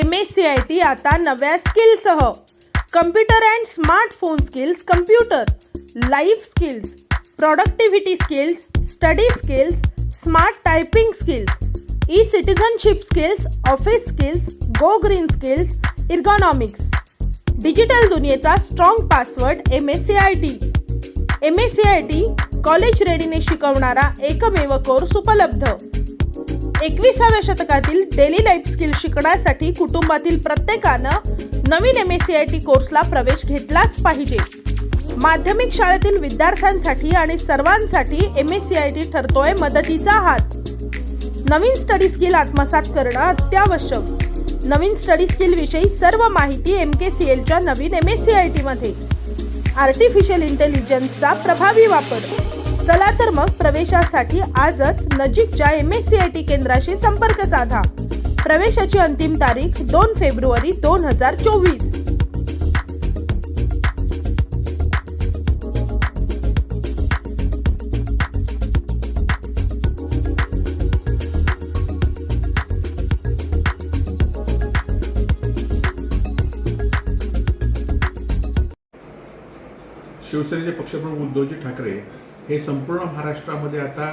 M S C I T आता नव्या स्किलसह computer and smartphone skills computer life skills productivity skills study skills smart typing skills E citizenship skills office skills go green skills ergonomics digital दुनियेचा strong password M S C I T M S C I T college रेडीने शिकवणारा एकमेव course उपलब्ध. एकविसाव्या शतकातील daily life skill शिकण्यासाठी कुटुंबातील प्रत्येकानं नवीन M S C I T कोर्सला प्रवेश घेतलाच पाहिजे. माध्यमिक शाळेतील विद्यार्थ्यांसाठी आणि सर्वांसाठी M S C I T ठरतोय मदतीचा हात. नवीन स्टडी स्किल आत्मसात करणं अत्यावश्यक. नवीन स्टडी स्किल विषयी सर्व माहिती एम के सी एलच्या नवीन M S C I T मध्ये. आर्टिफिशियल इंटेलिजन्सचा प्रभावी वापर. चला तर मग प्रवेशासाठी आजच नजीकच्या M S C I T केंद्राशी संपर्क साधा. प्रवेशाची अंतिम तारीख दोन फेब्रुवारी दोन हजार चोवीस. शिवसेनेचे पक्षप्रमुख उद्धवजी ठाकरे हे संपूर्ण महाराष्ट्रामध्ये आता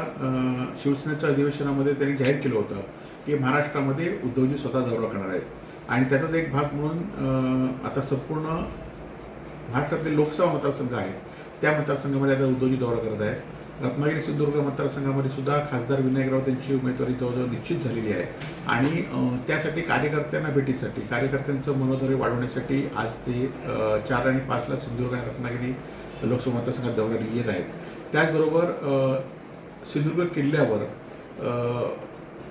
शिवसेनेच्या अधिवेशनामध्ये त्यांनी जाहीर केलं होतं की महाराष्ट्रामध्ये उद्धवजी स्वतः दौरा करणार आहेत. आणि त्याचाच एक भाग म्हणून आता संपूर्ण महाराष्ट्रातले लोकसभा मतदारसंघ आहेत. त्या मतदारसंघामध्ये आता उद्धवजी दौरा करत आहेत. रत्नागिरी सिंधुदुर्ग मतदारसंघामध्ये सुद्धा खासदार विनायक राऊत यांची उमेदवारी जवळजवळ निश्चित झालेली आहे. आणि त्यासाठी कार्यकर्त्यांना भेटीसाठी कार्यकर्त्यांचं मनोधैर्य वाढवण्यासाठी आज ते चार आणि पाचला सिंधुदुर्ग आणि रत्नागिरी लोकसभा मतदारसंघात दौऱ्याला येत आहेत. त्याचबरोबर सिंधुदुर्ग किल्ल्यावर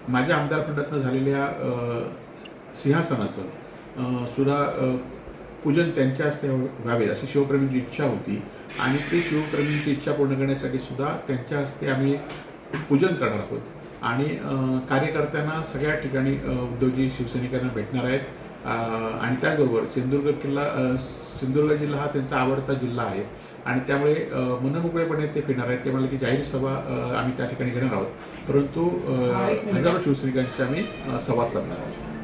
माझ्या आमदार फंडातनं झालेल्या सिंहासनाचं सुद्धा पूजन त्यांच्या हस्ते व्हावे अशी शिवप्रेमींची इच्छा होती. आणि ती शिवप्रेमींची इच्छा पूर्ण करण्यासाठी सुद्धा त्यांच्या हस्ते आम्ही पूजन करणार आहोत. आणि कार्यकर्त्यांना सगळ्या ठिकाणी उद्धवजी शिवसैनिकांना भेटणार आहेत. आणि त्याचबरोबर सिंधुदुर्ग किल्ला सिंधुदुर्ग जिल्हा हा त्यांचा आवडता जिल्हा आहे. आणि त्यामुळे मनमोकळेपणे ते फिरणार आहेत. ते मला की जाहीर सभा आम्ही त्या ठिकाणी घेणार आहोत. परंतु हजारो शिवसैनिकांशी आम्ही संवाद साधणार आहोत.